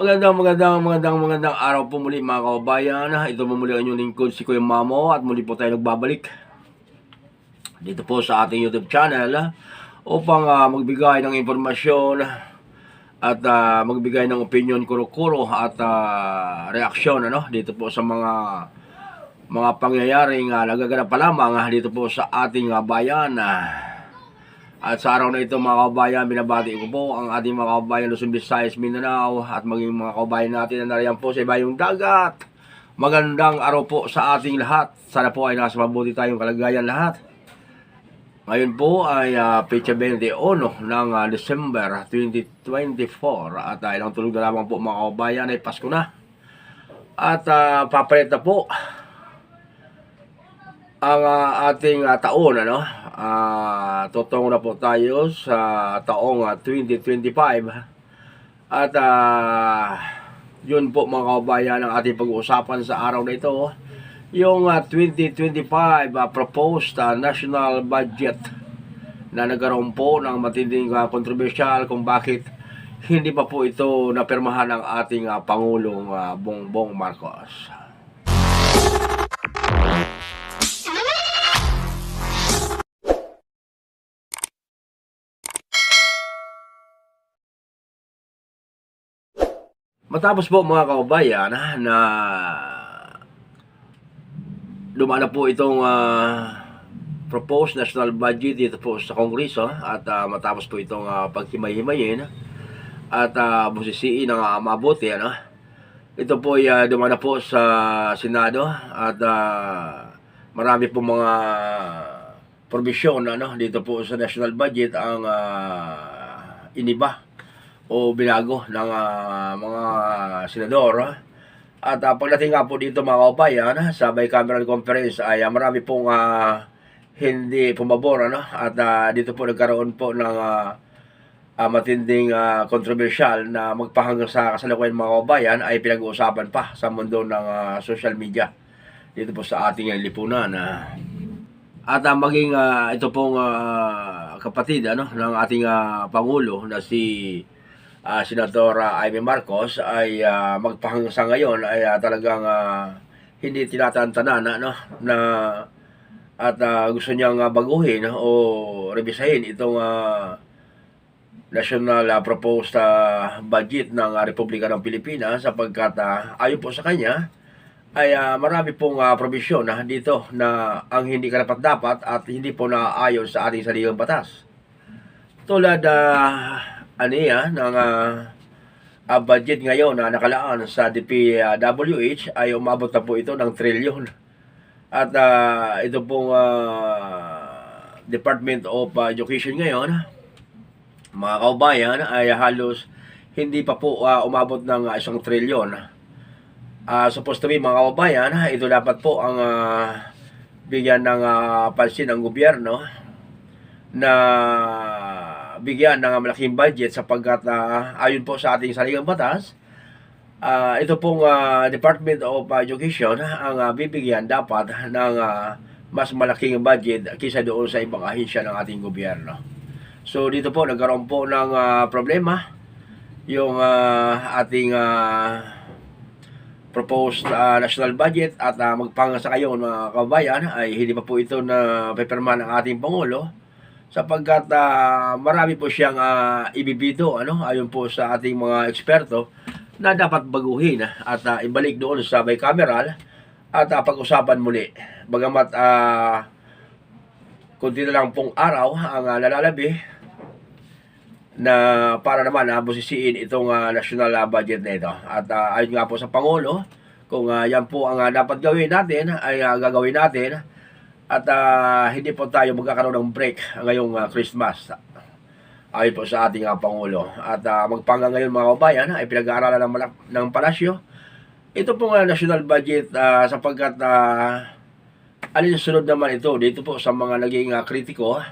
Magandang, magandang, magandang, magandang araw po muli mga kababayan. Ito po muli ang inyong lingkod si Kuya Mamo at muli po tayo nagbabalik dito po sa ating YouTube channel upang ah, magbigay ng impormasyon at ah, magbigay ng opinion kuro-kuro at ah, reaksyon ano dito po sa mga mga pangyayaring uh, nagaganap pa lamang ah, dito po sa ating ah, bayan. ah. At sa araw na ito mga kabayan, binabati ko po ang ating mga kabayan Luzon, Visayas, Mindanao at maging mga kabayan natin na nariyan po sa ibayong dagat. Magandang araw po sa ating lahat. Sana po ay nasa mabuti tayong kalagayan lahat. Ngayon po ay uh, Pecha 21 ng ah, December 2024 at uh, ilang tulog na lamang po mga kabayan ay Pasko na. At uh, papalit na po ang ah, ating ah, taon ano ah totoo na po tayo sa taong ah, 2025 at ah, yun po mga kabayan ang ating pag-uusapan sa araw na ito yung ah, 2025 ah, proposed ah, national budget na nagkaroon po ng matinding ah, kontrobersyal kung bakit hindi pa po ito napirmahan ng ating ah, Pangulong ah, Bongbong Marcos. Matapos po mga kababayan ah, na dumaan na po itong ah, proposed national budget dito po sa Kongreso at ah, matapos po itong uh, paghimay-himayin at uh, busisiin ng uh, mabuti ano. Ito po ay ah, dumaan na po sa Senado at ah, marami po mga provision ano dito po sa national budget ang ah, iniba o binago ng ah, mga senador. At ah, pagdating nga po dito mga kabayan, sa bicameral conference ay ah, marami pong ah, hindi pumabor. Ano? At ah, dito po nagkaroon po ng ah, ah, matinding ah, controversial na magpahanggang sa kasalukuyan mga kabayan ay pinag-uusapan pa sa mundo ng ah, social media dito po sa ating lipunan. ah. At ah, maging ah, ito pong ah, kapatid ano ng ating ah, pangulo na si ah, Senador ah, Amy Marcos ay ah, magpahanggang sa ngayon ay ah, talagang ah, hindi tinatantanan ano na at ah, gusto niyang ah, baguhin o revisahin itong ah, national ah, proposed ah, budget ng ah, Republika ng Pilipinas sapagkat ah, ayon po sa kanya ay ah, marami pong uh, probisyon na dito na ang hindi karapat dapat at hindi po naayon sa ating saligang batas. Tulad uh, aniya ng ah, ah, budget ngayon na nakalaan sa DPWH ay umabot na po ito ng trilyon. At ah, ito pong ah, Department of Education ngayon, mga kaubayan, ay halos hindi pa po ah, umabot ng ah, isang trilyon. Ah, supposed to be mga kababayan, ito dapat po ang ah, bigyan ng ah, pansin ng gobyerno na bigyan ng malaking budget sapagkat ah, ayon po sa ating saligang batas, ah, ito pong ah, Department of Education ang ah, bibigyan dapat ng ah, mas malaking budget kaysa doon sa ibang ahensya ng ating gobyerno. So dito po nagkaroon po ng ah, problema yung ah, ating ah, proposed ah, national budget at uh, magpanga sa kayo mga kabayan ay hindi pa po ito na pepirma ng ating Pangulo sapagkat ah, marami po siyang ah, ibibito ano ayon po sa ating mga eksperto na dapat baguhin at ah, ibalik doon sa bicameral at ah, pag-usapan muli bagamat uh, kunti na lang pong araw ang ah, lalalabi na para naman uh, busisiin itong ah, national ah, budget na ito. At ah, ayon nga po sa Pangulo, kung ah, yan po ang ah, dapat gawin natin, ay ah, gagawin natin. At ah, hindi po tayo magkakaroon ng break ngayong ah, Christmas. Ayon po sa ating ah, Pangulo. At ah, magpanga ngayon mga kabayan ay pinag-aaralan ng, ng palasyo. Ito pong ah, national budget ah, sapagkat uh, alinsunod naman ito dito po sa mga naging ah, kritiko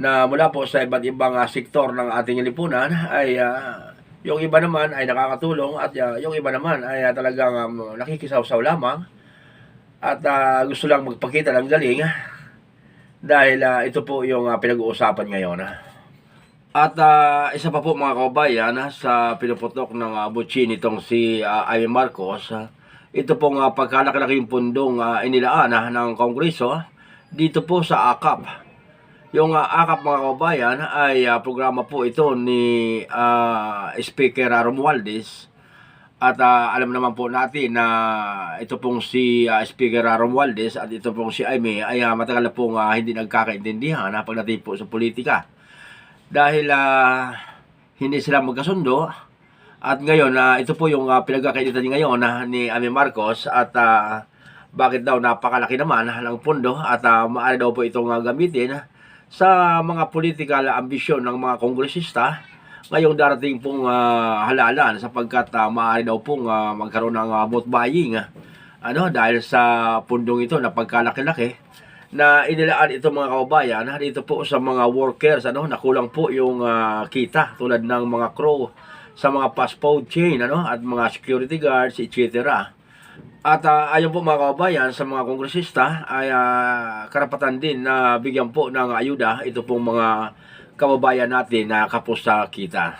na mula po sa iba't ibang ah, sektor ng ating lipunan ay ah, yung iba naman ay nakakatulong at ah, yung iba naman ay ah, talagang um, nakikisawsaw lamang at ah, gusto lang magpakita ng galing dahil ah, ito po yung ah, pinag-uusapan ngayon. At ah, isa pa po mga kabayan ah, sa pinuputok ng uh, butsin itong si uh, Amy Marcos, ah, ito pong uh, pagkalaki-laking pundong uh, inilaan ah, ng Kongreso ah, dito po sa AKAP. Yung uh, AKAP mga kabayan ay ah, programa po ito ni ah, Speaker ah, Romualdez at ah, alam naman po natin na ito pong si ah, Speaker ah, Romualdez at ito pong si Amy ay ah, matagal na pong ah, hindi nagkakaintindihan ah, pagdating po sa politika. Dahil ah, hindi sila magkasundo at ngayon ah, ito po yung uh, pinagkakainitan ngayon na ni Amy Marcos at ah, bakit daw napakalaki naman ng pundo at ah, maaari daw po itong ah, gamitin sa mga political ambisyon ng mga kongresista ngayong darating pong ah, halalan sapagkat uh, maaari daw pong ah, magkaroon ng ah, vote buying ah, ano dahil sa pundong ito na pagkalaki-laki na inilaan ito mga kaubayan dito po sa mga workers ano nakulang po yung ah, kita tulad ng mga crew sa mga fast food chain ano at mga security guards etc. At ah, ayon po mga kaubayan sa mga kongresista ay ah, karapatan din na bigyan po ng ayuda ito pong mga kababayan natin na kapos sa kita.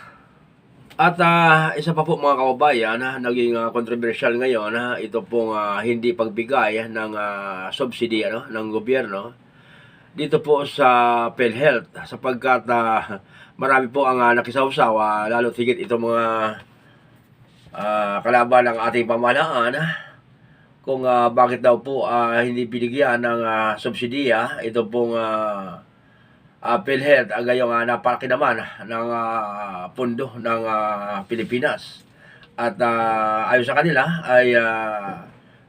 At ah, isa pa po mga kababayan, ah, naging ah, controversial ngayon, ah, ito pong ah, hindi pagbigay ng ah, subsidy ano, ng gobyerno dito po sa PhilHealth sapagkat ah, marami po ang uh, nakisawsaw, ah, lalo tigit itong mga ah, kalaban ng ating pamahalaan ah, kung ah, bakit daw po ah, hindi binigyan ng ah, subsidiya ito pong ah, uh, PhilHealth ang gayong uh, napalaki naman ng uh, pundo ng uh, Pilipinas. At uh, ayon sa kanila ay uh,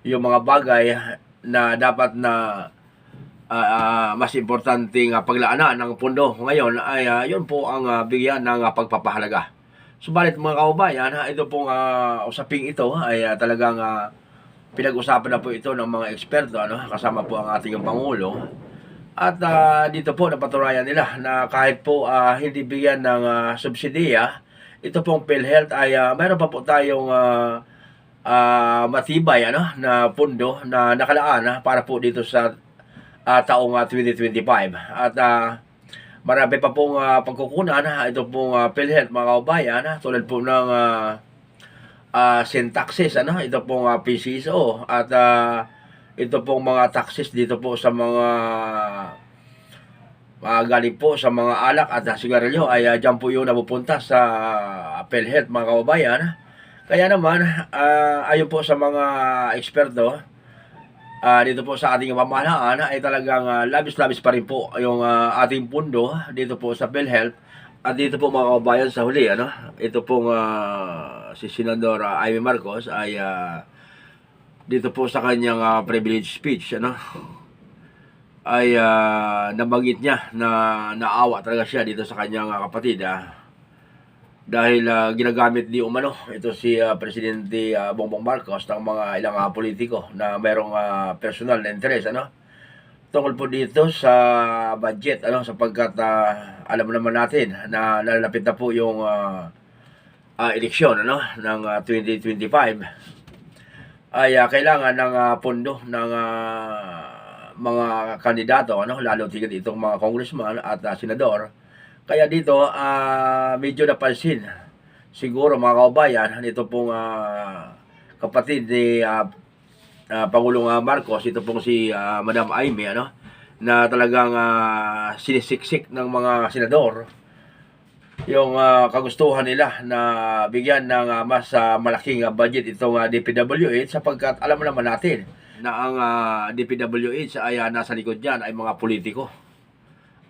yung mga bagay na dapat na uh, uh, mas importanteng uh, paglaanan ng pundo ngayon ay uh, yun po ang uh, bigyan ng uh, pagpapahalaga. Subalit mga kaubayan, ito pong uh, usaping ito ay uh, talagang uh, pinag-usapan na po ito ng mga eksperto ano kasama po ang ating Pangulo at uh, dito po napatunayan nila na kahit po uh, hindi bigyan ng uh, subsidiya, ito pong PhilHealth ay uh, mayroon pa po tayong uh, uh, matibay ano, na pundo na nakalaan uh, para po dito sa uh, taong uh, 2025. At uh, marami pa pong uh, pagkukunan uh, ito pong uh, PhilHealth mga kaubayan uh, tulad po ng uh, uh, syntaxis ano, ito pong uh, PCSO at uh, ito pong mga taxes dito po sa mga uh, galing po sa mga alak at sigarilyo ay uh, dyan po yung napupunta sa PhilHealth mga kababayan. Kaya naman, uh, ayon po sa mga eksperto, uh, dito po sa ating pamahalaan ay talagang uh, labis-labis pa rin po yung uh, ating pundo dito po sa PhilHealth. At dito po mga kababayan sa huli, ano, ito pong uh, si Senador uh, Amy Marcos ay uh, dito po sa kanyang uh, privilege speech ano? Ay uh, nabanggit niya na naawa talaga siya dito sa kanyang uh, kapatid ah. dahil uh, ginagamit ni umano ito si uh, presidente uh, Bongbong Marcos ng mga ilang uh, politiko na mayroong uh, personal na interest ano? Tungkol po dito sa budget ano? Sapagkat uh, alam naman natin na nalalapit na po yung uh, uh, eleksyon ano? Ng uh, 2025 ay uh, kailangan ng uh, pondo ng uh, mga kandidato ano? Lalo tigit itong mga congressman at uh, senador. Kaya dito uh, medyo napansin siguro mga kaubayan nito pong uh, kapatid ni uh, uh, Pangulong Marcos ito pong si uh, Madam Aimee ano? Na talagang uh, sinisiksik ng mga senador yung uh, kagustuhan nila na bigyan ng uh, mas uh, malaking uh, budget itong uh, DPWH sapagkat alam naman natin na ang uh, DPWH ay uh, nasa likod diyan ay mga politiko.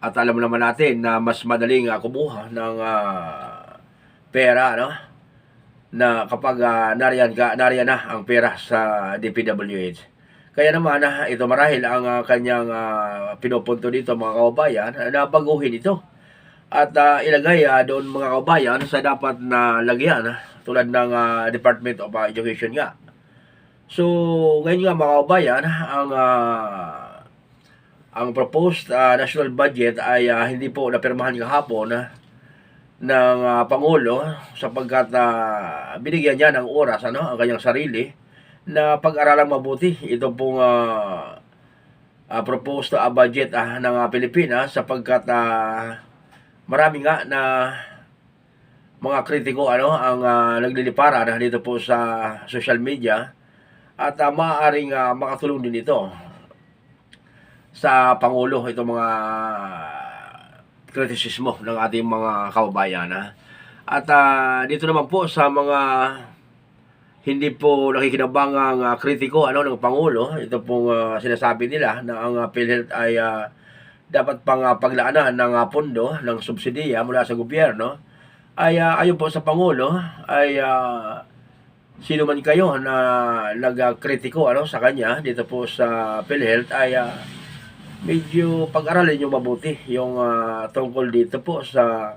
At alam naman natin na mas madaling uh, kumuha ng uh, pera no na kapag uh, nariyan ka nariyan na ang pera sa DPWH. Kaya naman uh, ito marahil ang uh, kanyang uh, pinupunto dito mga kababayan na baguhin ito at uh, ilagay uh, doon mga kabayan sa dapat na lagyan uh, tulad ng uh, Department of uh, Education nga. So, ngayon nga mga kabayan, ang uh, ang proposed uh, national budget ay uh, hindi po napirmahan kahapon uh, ng uh, Pangulo sapagkat uh, binigyan niya ng oras ano, ang kanyang sarili na pag-aralang mabuti ito pong uh, uh, proposed uh, budget uh, ng uh, Pilipinas sapagkat uh, marami nga na mga kritiko ano ang ah, nagliliparan dito po sa social media at uh, maaaring ah, makatulong din ito sa pangulo itong mga kritisismo ng ating mga kababayan ha? at ah, dito naman po sa mga hindi po nakikinabangang ah, kritiko ano ng pangulo ito pong ah, sinasabi nila na ang ah, PhilHealth ay ah, dapat pang ah, paglaanan ng ah, pondo ng subsidiya mula sa gobyerno ay ah, ayon po sa pangulo ay ah, sino man kayo na nagkritiko ano sa kanya dito po sa PhilHealth ay ah, medyo pag-aralin nyo mabuti yung ah, tungkol dito po sa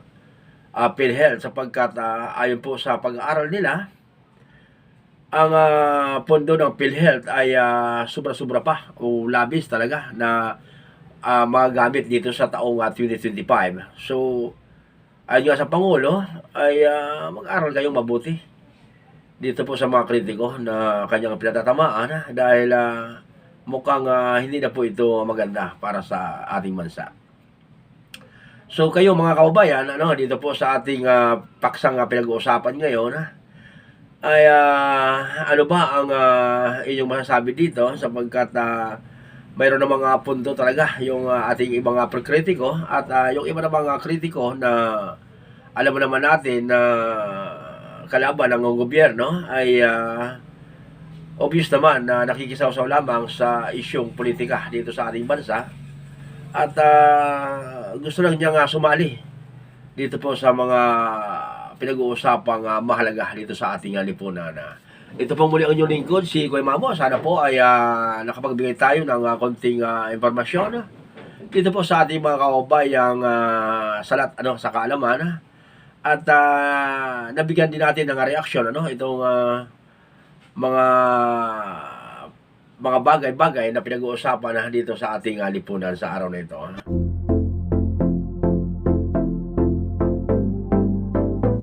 uh, PhilHealth sapagkat ah, ayon po sa pag-aaral nila ang ah, pondo ng PhilHealth ay ah, sobra-sobra pa o labis talaga na ah, magagamit dito sa taong ah, 2025. So, nga sa Pangulo, ay ah, mag-aral kayong mabuti dito po sa mga kritiko na kanyang pinatatamaan ah, dahil ah, mukhang ah, hindi na po ito maganda para sa ating bansa. So kayo mga kababayan, ano, dito po sa ating ah, paksang ah, pinag-uusapan ngayon, ah, ay ah, ano ba ang ah, inyong masasabi dito sapagkat ah, mayroon na mga punto talaga yung ah, ating ibang uh, kritiko at ah, yung iba na mga kritiko na alam mo naman natin na kalaban ng gobyerno ay ah, obvious naman na nakikisaw-saw lamang sa isyong politika dito sa ating bansa at ah, gusto lang niya nga sumali dito po sa mga pinag-uusapang ah, mahalaga dito sa ating ah, lipunan. ah. Ito po muli ang inyong lingkod, si Kuya Mamo. Sana po ay ah, nakapagbigay tayo ng ah, konting ah, impormasyon dito po sa ating mga kaubayang uh, salat ano, sa kaalaman. ah. At ah, nabigyan din natin ng reaksyon ano, itong ah, mga mga bagay-bagay na pinag-uusapan na dito sa ating ah, lipunan sa araw na ito. ah.